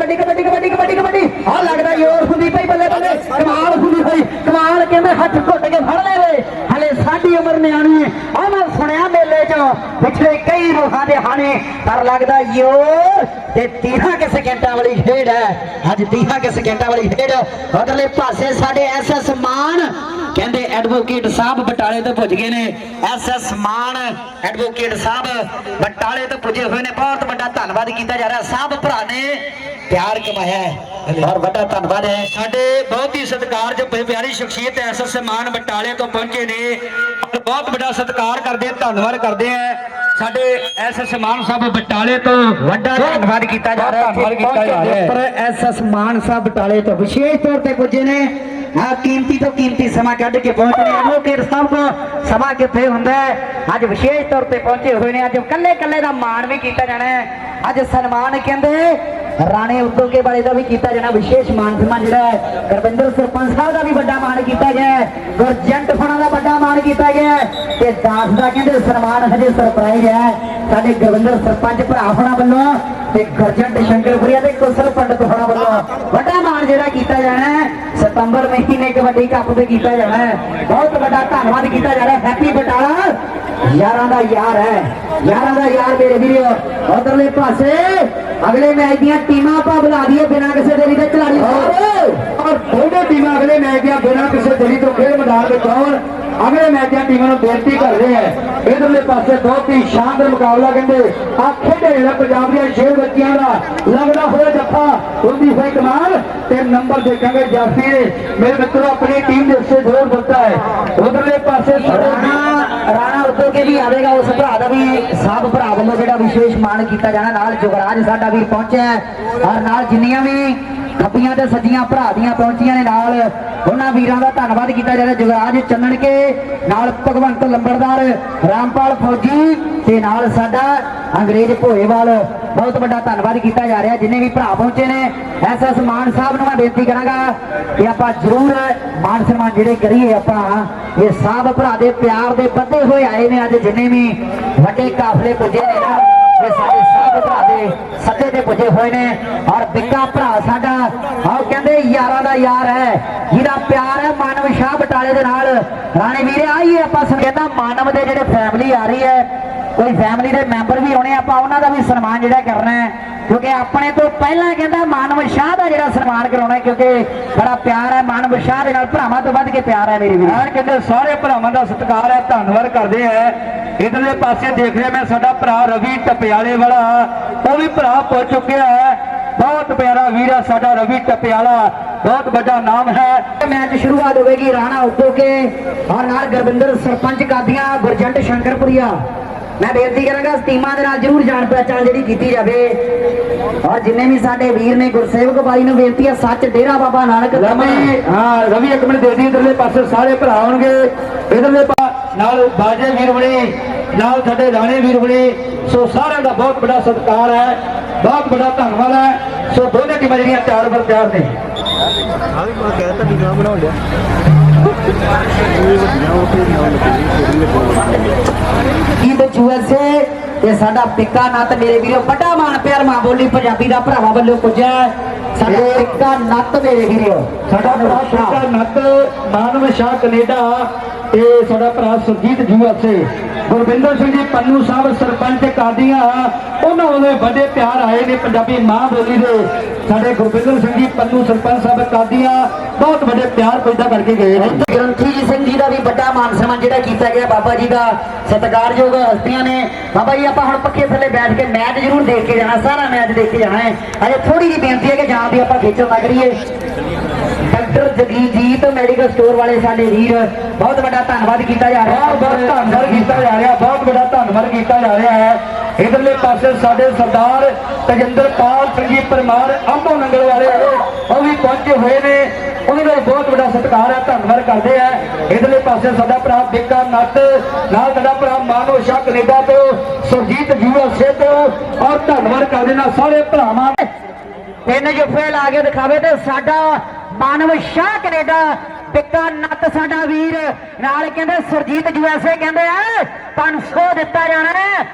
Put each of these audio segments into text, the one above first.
ਕਬੱਡੀ ਕਬੱਡੀ ਕਬੱਡੀ ਕਬੱਡੀ ਕਬੱਡੀ। ਆ ਲੱਗਦਾ ਯੋਰ ਸੁਦੀਪ ਭਾਈ ਬੱਲੇ ਬੱਲੇ। ਕਮਾਲ ਸੁਦੀਪ ਭਾਈ ਕਮਾਲ ਕਹਿੰਦੇ ਹੱਥ ਘੁੱਟ ਕੇ ਫੜ ਲੈ ਵੇ। ਹਲੇ ਸਾਡੀ ਉਮਰ ਨਿਆਣੀ ਆ ਮੈਂ ਸੁਣਿਆ ਮੇਲੇ 'ਚ ਪਿਛਲੇ ਕਈ ਰੋਹਾਂ ਦੇ ਹਾਣੇ। ਪਰ ਲੱਗਦਾ ਯੋਰ ਤੇ 30 ਕਿ ਸਕਿੰਟਾਂ ਵਾਲੀ ਖੇਡ ਹੈ। ਅੱਜ 30 ਕਿ ਸਕਿੰਟਾਂ ਵਾਲੀ ਖੇਡ। ਉਧਰਲੇ ਪਾਸੇ ਸਾਡੇ ਐਸਐਸ ਮਾਨ, ਕਹਿੰਦੇ ਐਡਵੋਕੇਟ ਸਾਹਿਬ ਬਟਾਲੇ ਤੋਂ ਪੁੱਜ ਗਏ ਨੇ। ਐਸਐਸ ਮਾਨ ਐਡਵੋਕੇਟ ਸਾਹਿਬ ਬਟਾਲੇ ਤੋਂ ਪੁੱਜੇ ਹੋਏ ਨੇ। ਬਹੁਤ ਵੱਡਾ ਧੰਨਵਾਦ ਕੀਤਾ ਜਾ ਰਿਹਾ ਸਭ ਭਰਾ ਨੇ। ਪਿਆਰ ਕਮਾਇਆ ਹੈ। ਔਰ ਵੱਡਾ ਧੰਨਵਾਦ ਹੈ। ਸਾਡੇ ਬਹੁਤ ਹੀ ਸਤਿਕਾਰਯੋਗ ਪ- ਪਿਆਰੀ ਸ਼ਖਸੀਅਤ ਐਸਐਸ ਮਾਨ ਬਟਾਲੇ ਤੋਂ ਪਹੁੰਚੇ ਨੇ। ਬਹੁਤ ਵੱਡਾ ਸਤਿਕਾਰ ਕਰਦੇ, ਧੰਨਵਾਦ ਕਰਦੇ ਆ ਸਾਡੇ ਐਸਐਸ ਮਾਨ ਸਾਹਿਬ ਬਟਾਲੇ ਤੋਂ ਵੱਡਾ ਧੰਨਵਾਦ ਕੀਤਾ ਜਾ ਰਿਹਾ ਧੰਨਵਾਦ ਕੀਤਾ ਜਾ ਰਿਹਾ ਹੈ। ਪਰ ਐਸਐਸ ਮਾਨ ਸਾਹਿਬ ਬਟਾਲੇ ਤੋਂ ਵਿਸ਼ੇਸ਼ ਤੌਰ ਤੇ ਪੁੱਜੇ ਨੇ। ਆ ਕੀਮਤੀ ਤੋਂ ਕੀਮਤੀ ਸਮਾਂ ਕੱਢ ਕੇ ਪਹੁੰਚੇ ਐਡਵੋਕੇਟ ਸਾਹਿਬ ਕੋ ਸਮਾਂ ਕਿੱਥੇ ਹੁੰਦਾ ਹੈ ਅੱਜ ਵਿਸ਼ੇਸ਼ ਤੌਰ ਤੇ ਪਹੁੰਚੇ ਹੋਏ ਨੇ। ਅੱਜ ਕੱਲੇ ਕੱਲੇ ਦਾ ਮਾਣ ਵੀ ਕੀਤਾ ਜਾਣਾ ਹੈ। ਅੱਜ ਸਨਮਾਨ ਕਹਿੰਦੇ ਰਾਣੇ ਉਦੋਕੇ ਵਾਲੇ ਦਾ ਵੀ ਕੀਤਾ ਜਾਣਾ ਵਿਸ਼ੇਸ਼ ਮਾਨ ਸਨਮਾਨ ਜਿਹੜਾ ਹੈ ਗੁਰਵਿੰਦਰ ਸਰਪੰਚ ਸਾਹਿਬ ਦਾ ਵੀ ਵੱਡਾ ਮਾਣ ਕੀਤਾ ਗਿਆ ਹੈ ਗੁਰਜੰਟ ਫਣਾ ਦਾ ਵੱਡਾ ਮਾਣ ਕੀਤਾ ਗਿਆ ਹੈ ਤੇ ਦਾਸ ਦਾ ਕਹਿੰਦੇ ਸਨਮਾਨ ਹਜੇ ਸਰਪ੍ਰਾਈਜ਼ ਹੈ ਸਾਡੇ ਗੁਰਵਿੰਦਰ ਸਰਪੰਚ ਭਰਾ ਹੋਣਾ ਵੱਲੋਂ ਤੇ ਗਰਜੰਟ ਸ਼ੰਕਰਪੁਰੀਆ ਤੇ ਕੁਸਲ ਪੰਡਤ ਹੋਣਾ ਵੱਲੋਂ ਵੱਡਾ ਮਾਣ ਜਿਹੜਾ ਕੀਤਾ ਜਾਣਾ ਹੈ ਸਤੰਬਰ ਮਹੀਨੇ ਕਬੱਡੀ ਕੱਪ ਤੇ ਕੀਤਾ ਜਾਣਾ ਹੈ ਬਹੁਤ ਵੱਡਾ ਧੰਨਵਾਦ ਕੀਤਾ ਜਾ ਰਿਹਾ ਹੈਪੀ ਬਟਾਲਾ ਯਾਰਾਂ ਦਾ ਯਾਰ ਹੈ ਯਾਰਾਂ ਦਾ ਯਾਰ ਮੇਰੇ ਵੀਰੋ ਉਧਰਲੇ ਪਾਸੇ ਅਗਲੇ ਮੈਚ ਦੀਆਂ ਟੀਮਾਂ ਆਪਾਂ ਬੁਲਾ ਦਈਏ ਬਿਨਾਂ ਕਿਸੇ ਦੇਰੀ ਦੇ ਖਿਡਾਰੀ ਔਰ ਦੋਵੇਂ ਟੀਮਾਂ ਅਗਲੇ ਮੈਚ ਦੀਆਂ ਬਿਨਾਂ ਕਿਸੇ ਦਲੀ ਤੋਂ ਖੇਡ ਮੈਦਾਨ ਵਿੱਚ ਆਉਣ। ਅਗਲੇ ਮੈਚ ਦੀਆਂ ਟੀਮਾਂ ਨੂੰ ਬੇਨਤੀ ਕਰ ਰਹੇ ਹੈ। ਇਧਰਲੇ ਪਾਸੇ ਬਹੁਤ ਹੀ ਸ਼ਾਨਦਾਰ ਮੁਕਾਬਲਾ ਕਹਿੰਦੇ ਆ ਖੇਡੇ ਜਿਹੜਾ ਪੰਜਾਬ ਦੀਆਂ ਛੇ ਬੱਚੀਆਂ ਦਾ ਲੱਗਦਾ ਹੋਇਆ ਜੱਫਾ। ਹੁੰਦੀ ਹੋਈ ਕਮਾਲ। ਤੇ ਨੰਬਰ ਦੇਖਾਂਗੇ ਜਾਫੀ ਮੇਰੇ ਮਿੱਤਰੋ ਆਪਣੀ ਟੀਮ ਦੇ ਉੱਤੇ ਜ਼ੋਰ ਦਿੱਤਾ ਹੈ। ਉਧਰਲੇ ਪਾਸੇ ਸਾਡੇ ਵੀ ਆਵੇਗਾ, ਉਸ ਭਰਾ ਦਾ ਵੀ, ਸਭ ਭਰਾ ਵੱਲੋਂ ਜਿਹੜਾ ਵਿਸ਼ੇਸ਼ ਮਾਣ ਕੀਤਾ ਜਾਣਾ, ਨਾਲ ਜੁਗਰਾਜ ਸਾਡਾ ਵੀ ਪਹੁੰਚਿਆ ਔਰ ਨਾਲ ਜਿੰਨੀਆਂ ਵੀ ਖੱਬੀਆਂ ਤੇ ਸੱਜੀਆਂ ਭਰਾ ਦੀਆਂ ਪਹੁੰਚੀਆਂ ਨੇ ਨਾਲ। ਉਹਨਾਂ ਵੀਰਾਂ ਦਾ ਧੰਨਵਾਦ ਕੀਤਾ ਜਾ ਰਿਹਾ। ਜੁਗਰਾਜ ਚੰਨਣ ਕੇ ਨਾਲ ਭਗਵੰਤ ਲੰਬੜਦਾਰ, ਰਾਮਪਾਲ ਫੌਜੀ ਤੇ ਨਾਲ ਸਾਡਾ ਅੰਗਰੇਜ਼ ਭੋਏਵਾਲ। ਬਹੁਤ ਵੱਡਾ ਧੰਨਵਾਦ ਕੀਤਾ ਜਾ ਰਿਹਾ। ਜਿੰਨੇ ਵੀ ਭਰਾ ਪਹੁੰਚੇ ਨੇ ਐਸ ਐਸ ਮਾਨ ਸਾਹਿਬ ਨੂੰ ਮੈਂ ਬੇਨਤੀ ਕਰਾਂਗਾ ਕਿ ਆਪਾਂ ਜ਼ਰੂਰ ਮਾਨ ਸਨਮਾਨ ਜਿਹੜੇ ਕਰੀਏ, ਆਪਾਂ ਇਹ ਸਭ ਭਰਾ ਦੇ ਪਿਆਰ ਦੇ ਬੱਧੇ ਹੋਏ ਆਏ ਨੇ ਅੱਜ। ਜਿੰਨੇ ਵੀ ਵੱਡੇ ਕਾਫਲੇ ਪੁੱਜੇ ਨੇ ਨਾ ਇਹ ਸਾਡੇ ਸਭ ਭਰਾ ਦੇ ਸੱਦੇ ਤੇ ਪੁੱਜੇ ਹੋਏ ਨੇ। ਔਰ ਬਿੱਕਾ ਭਰਾ ਸਾਡਾ ਆਹ ਕਹਿੰਦੇ ਯਾਰਾਂ ਦਾ ਯਾਰ ਹੈ। ਜਿਹਦਾ ਪਿਆਰ ਹੈ, ਮਾਨਵ ਸ਼ਾਹ ਬਟਾਲੇ ਦੇ ਨਾਲ। ਰਾਣੇ ਵੀਰੇ, ਆਈਏ ਆਪਾਂ ਸੰਕੇਤਾਂ ਮਾਨਵ ਦੇ ਜਿਹੜੇ ਫੈਮਿਲੀ ਆ ਰਹੀ ਹੈ, ਕੋਈ ਫੈਮਿਲੀ ਦੇ ਮੈਂਬਰ ਵੀ ਆਉਣੇ, ਆਪਾਂ ਉਹਨਾਂ ਦਾ ਵੀ ਸਨਮਾਨ ਜਿਹੜਾ ਕਰਨਾ ਹੈ। ਕਿਉਂਕਿ ਆਪਣੇ ਤੋਂ ਪਹਿਲਾਂ ਕਹਿੰਦਾ ਮਾਨਵ ਸ਼ਾਹ ਦਾ ਜਿਹੜਾ ਸਨਮਾਨ ਕਰਾਉਣਾ ਕਿਉਂਕਿ ਬੜਾ ਪਿਆਰ ਹੈ, ਮਾਨਵ ਸ਼ਾਹ ਦੇ ਨਾਲ ਭਰਾਵਾਂ ਤੋਂ ਵੱਧ ਕੇ ਪਿਆਰ ਹੈ ਮੇਰੇ ਵੀਰ। ਐਨ ਕਹਿੰਦੇ ਸਾਰੇ ਭਰਾਵਾਂ ਦਾ ਸਤਿਕਾਰ ਹੈ, ਧੰਨਵਾਦ ਕਰਦੇ ਆ ਇਧਰਲੇ ਪਾਸੇ ਦੇਖ ਰਿਹਾ ਮੈਂ, ਸਾਡਾ ਭਰਾ ਰਵੀ ਟਪਿਆਲੇ ਵਾਲਾ। ਉਹ ਵੀ ਭਰਾ ਪਹੁੰਚ ਚੁੱਕਿਆ ਹੈ। ਬਹੁਤ ਪਿਆਰਾ ਵੀਰ ਹੈ ਸਾਡਾ ਰਵੀ ਟਪਿਆਲਾ। ਬਹੁਤ ਵੱਡਾ ਨਾਮ ਹੈ। ਮੈਚ ਸ਼ੁਰੂਆਤ ਹੋਵੇਗੀ ਰਾਣਾ ਉੱਤੋਂ ਕੇ ਔਰ ਨਾਲ ਗੁਰਵਿੰਦਰ ਸਰਪੰਚ ਕਾਦੀਆਂ ਗੁਰਜੰਟ ਸ਼ੰਕਰਪੁਰੀਆ। ਮੈਂ ਬੇਨਤੀ ਕਰਾਂਗਾ ਇਸ ਟੀਮਾਂ ਦੇ ਨਾਲ ਜਰੂਰ ਜਾਣ ਪਹਿਚਾਣ ਜਿਹੜੀ ਕੀਤੀ ਜਾਵੇ। ਔਰ ਜਿੰਨੇ ਵੀ ਸਾਡੇ ਵੀਰ ਨੇ ਗੁਰਸੇਵਕ ਬਾਈ ਨੂੰ ਬੇਨਤੀ ਹੈ ਸੱਚ ਡੇਰਾ ਬਾਬਾ ਨਾਨਕ ਰਵੀ ਹਾਂ ਰਵੀ ਇੱਕ ਮਿੰਟ ਦੇ ਦੀ ਇਧਰਲੇ ਪਾਸੇ ਸਾਰੇ ਭਰਾ ਆਉਣਗੇ। ਇਧਰਲੇ ਨਾਲ ਬਾਜੇ ਵੀਰ ਬਣੇ। ਨਾਲ ਸਾਡੇ ਰਾਣੇ ਵੀਰ ਬਣੇ ਸੋ ਸਾਰਿਆਂ ਦਾ ਬਹੁਤ ਵੱਡਾ ਸਤਿਕਾਰ ਹੈ ਬਹੁਤ ਵੱਡਾ ਧੰਨਵਾਦ ਹੈ। ਸੋ ਦੋਨੇ ਟੀਮਾਂ ਜਿਹੜੀਆਂ ਤਿਆਰ ਬਰ ਤਿਆਰ ਨੇ। ਆ ਵੀ ਮੈਂ ਕਹਿ ਤਾ ਵੀ ਨਾ ਬਣਾਉਣ ਲਿਆ ਜੀਤ ਯੂਐਸਏ ਤੇ ਸਾਡਾ ਪਿੱਕਾ ਨੱਤ ਮੇਰੇ ਵੀਰੋ ਵੱਡਾ ਮਾਨ ਪਿਆਰ ਮਾਂ ਬੋਲੀ ਪੰਜਾਬੀ ਦਾ ਭਰਾਵਾਂ ਵੱਲੋਂ ਪੁੱਜਿਆ ਹੈ। ਸਾਡਾ ਪਿੱਕਾ ਨੱਤ ਮੇਰੇ ਵੀਰੋ। ਸਾਡਾ ਛੋਟਾ ਨੱਤ ਮਾਨਵ ਸ਼ਾਹ ਕੈਨੇਡਾ ਤੇ ਸਾਡਾ ਭਰਾ ਸੁਰਜੀਤ ਜੂਐਸਏ ਗੁਰਵਿੰਦਰ ਸਿੰਘ ਜੀ, ਪੰਨੂ ਸਾਹਿਬ, ਸਰਪੰਚ ਕਾਦੀਆਂ, ਉਹਨਾਂ ਵੱਲੋਂ ਵੱਡੇ ਪਿਆਰ ਆਏ ਨੇ ਪੰਜਾਬੀ ਮਾਂ ਬੋਲੀ ਦੇ। ਸਾਡੇ ਗੁਰਵਿੰਦਰ ਸਿੰਘ ਜੀ, ਪੰਨੂ ਸਰਪੰਚ ਸਾਹਿਬ ਕਾਦੀਆਂ, ਬਹੁਤ ਵੱਡੇ ਪਿਆਰ ਪੈਦਾ ਕਰਕੇ ਗਏ ਨੇ। ਗ੍ਰੰਥੀ ਸਿੰਘ ਜੀ ਦਾ ਵੀ ਵੱਡਾ ਮਾਨ ਸਨਮਾਨ ਜਿਹੜਾ ਕੀਤਾ ਗਿਆ, ਬਾਬਾ ਜੀ ਦਾ ਸਤਿਕਾਰਯੋਗ ਹਸਤੀਆਂ ਨੇ। ਬਾਬਾ ਜੀ, ਆਪਾਂ ਹੁਣ ਪੱਕੇ ਥੱਲੇ ਬੈਠ ਕੇ ਮੈਚ ਜ਼ਰੂਰ ਦੇਖ ਕੇ ਜਾਣਾ, ਸਾਰਾ ਮੈਚ ਦੇਖ ਕੇ ਜਾਣਾ ਹੈ। ਅਜੇ ਥੋੜੀ ਜਿਹੀ ਬੇਨਤੀ ਹੈ ਕਿ ਜਾਂ ਦੀ ਆਪਾਂ ਖੇਚਲ ਨਾ ਕਰੀਏ। ਡਾਕਟਰ ਜਗਜੀਤ ਮੈਡੀਕਲ ਸਟੋਰ ਵਾਲੇ ਸਾਡੇ ਵੀਰ ਬਹੁਤ ਵੱਡਾ ਧੰਨਵਾਦ ਕੀਤਾ ਜਾ ਰਿਹਾ। ਬਹੁਤ ਬਹੁਤ ਧੰਨਵਾਦ ਕੀਤਾ ਜਾ ਰਿਹਾ ਬਹੁਤ ਵੱਡਾ ਧੰਨਵਾਦ ਕੀਤਾ ਜਾ ਰਿਹਾ ਹੈ। ਇਧਰਲੇ ਪਾਸੇ ਸਾਡੇ ਸਰਦਾਰ ਤਜਿੰਦਰਪਾਲ ਸਿੰਘ ਜੀ ਪਰਮਾਰ ਆਂਬੋ ਨੰਗਲ ਵਾਲੇ ਉਹ ਵੀ ਪਹੁੰਚੇ ਹੋਏ ਨੇ। ਉਹਨਾਂ ਦਾ ਬਹੁਤ ਵੱਡਾ ਸਤਿਕਾਰ ਹੈ ਧੰਨਵਾਦ ਕਰਦੇ ਆ। ਇਧਰਲੇ ਪਾਸੇ ਸਾਡਾ ਭਰਾ ਬਿੱਕਾ ਨੱਟ ਨਾਲ ਸਾਡਾ ਭਰਾ ਮਾਨੋ ਸ਼ਾਹ ਕੈਨੇਡਾ ਤੋਂ ਸੁਰਜੀਤ ਯੂਐਸਏ ਤੋਂ ਔਰ ਧੰਨਵਾਦ ਕਰਦੇ ਨਾਲ ਸਾਰੇ ਭਰਾਵਾਂ। ਤਿੰਨ ਜੁਫੇ ਲਾ ਕੇ ਦਿਖਾਵੇ ਤੇ ਸਾਡਾ ਮਾਨਵ ਸ਼ਾਹ ਕੈਨੇਡਾ ਪਿੱਕਾ ਨੱਤ ਸਾਡਾ ਵੀਰ। ਨਾਲ ਕਹਿੰਦੇ ਸੁਰਜੀਤ ਯੂਐਸਏ ਕਹਿੰਦੇ ਆ 500 ਦਿੱਤਾ ਜਾਣਾ ਹੈ।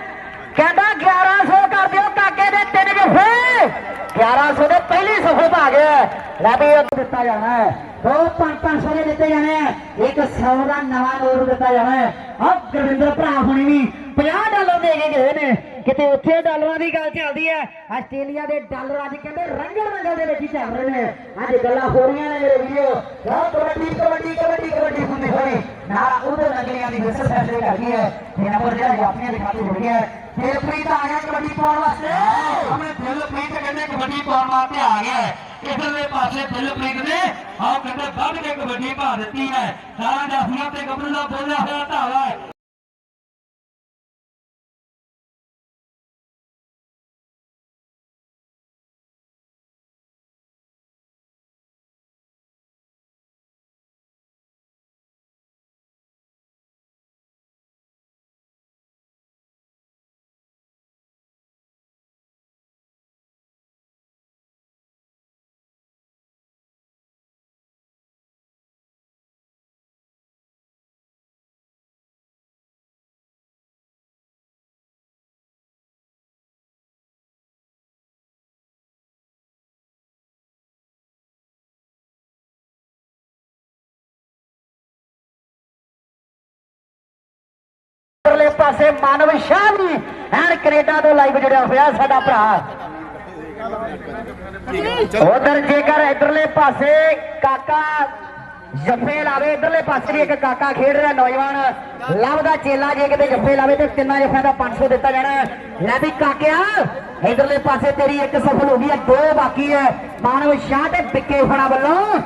ਕਹਿੰਦਾ 1100 ਕਰ ਦਿਓ ਕਾਕੇ ਦੇ ਤਿੰਨ ਜਫੇ। 1100 ਦੇ ਪਹਿਲੇ ਸਫ਼ੇ ਆ ਲੈ ਵੀ ਉਹ ਦਿੱਤਾ ਜਾਣਾ ਹੈ। ਦੋ 500 ਦੇ ਦਿੱਤੇ ਜਾਣੇ ਆ ਇੱਕ 100 ਦਾ ਨਵਾਂ ਨੋਟ ਦਿੱਤਾ ਜਾਣਾ ਹੈ। ਆ ਗੁਰਵਿੰਦਰ ਭਰਾ ਹੁਣੀ ਵੀ 50 ਡਾਲਰ ਦੇ ਕੇ ਗਏ ਨੇ। ਕਿਤੇ ਉੱਥੇ ਡਾਲਰਾਂ ਦੀ ਗੱਲ ਚੱਲਦੀ ਹੈ, ਆਸਟ੍ਰੇਲੀਆ ਦੇ ਡਾਲਰ ਅੱਜ ਕਹਿੰਦੇ ਰੰਗਣ ਰੰਗਲ ਦੇ ਵਿੱਚ ਹੀ ਚੱਲ ਰਹੇ ਨੇ। ਅੱਜ ਗੱਲਾਂ ਹੋ ਰਹੀਆਂ ਨੇ ਮੇਰੇ ਵੀਡੀਓ ਆ ਕਬੱਡੀ ਕਬੱਡੀ ਕਬੱਡੀ ਕਬੱਡੀ ਹੁੰਦੀ ਹੋਈ ਨਾਲ ਉਹਦੇ ਨਗਲੀਆਂ ਦੀ ਵਿਸਰ ਫੈਸਲੇ ਕਰ ਗਈ ਹੈ। ਇਹ ਨੰਬਰ ਜਿਹੜਾ ਆਪਣੀਆਂ ਦੇ ਖਾਤੇ ਹੋ। ਗਿਆ ਦਿਲਪ੍ਰੀਤ ਆ ਗਿਆ ਕਬੱਡੀ ਪਾਉਣ ਵਾਸਤੇ। ਹਮੇ ਦਿਲਪ੍ਰੀਤ ਕਹਿੰਦੇ ਕਬੱਡੀ ਪਾਉਣ ਵਾਸਤੇ ਆ ਗਿਆ ਹੈ। ਇਧਰਲੇ ਪਾਸੇ ਦਿਲਪ੍ਰੀਤ ਨੇ ਆਹ ਕਹਿੰਦੇ ਵੱਧ ਕੇ ਕਬੱਡੀ ਪਾ ਦਿੱਤੀ ਹੈ। ਸਾਰਾ ਜਾਫੀਆਂ ਤੇ ਗੱਭਰੂ ਦਾ ਬੋਲਿਆ ਹੋਇਆ ਧਾਵਾ ਪਾਸੇ ਮਾਨਵ ਸ਼ਾਹ ਵੀ ਐਨ ਕੈਨੇਡਾ ਤੋਂ ਲਾਈਵ ਜੁੜਿਆ ਹੋਇਆ ਸਾਡਾ ਭਰਾ। ਉਧਰ ਜੇਕਰ ਇਧਰਲੇ ਪਾਸੇ ਕਾਕਾ ਜੱਫੇ ਲਾਵੇ, ਇਧਰਲੇ ਪਾਸੇ ਵੀ ਇੱਕ ਕਾਕਾ ਖੇਡ ਰਿਹਾ ਨੌਜਵਾਨ। ਲੱਭਦਾ ਚੇਲਾ ਜੇ ਕਿਤੇ ਜੱਫੇ ਲਾਵੇ ਤੇ ਤਿੰਨਾਂ ਜੱਫਿਆਂ ਦਾ 500 ਦਿੱਤਾ ਜਾਣਾ। ਹੈ। ਲੈ ਵੀ ਕਾਕਿਆ, ਇਧਰਲੇ ਪਾਸੇ ਤੇਰੀ ਇੱਕ ਸਫਲ ਹੋ ਗਈ ਹੈ, ਦੋ ਬਾਕੀ ਹੈ। ਮਾਨਵ ਸ਼ਾਹ ਤੇ ਵਿੱਕੇ ਫਣਾ ਵੱਲੋਂ।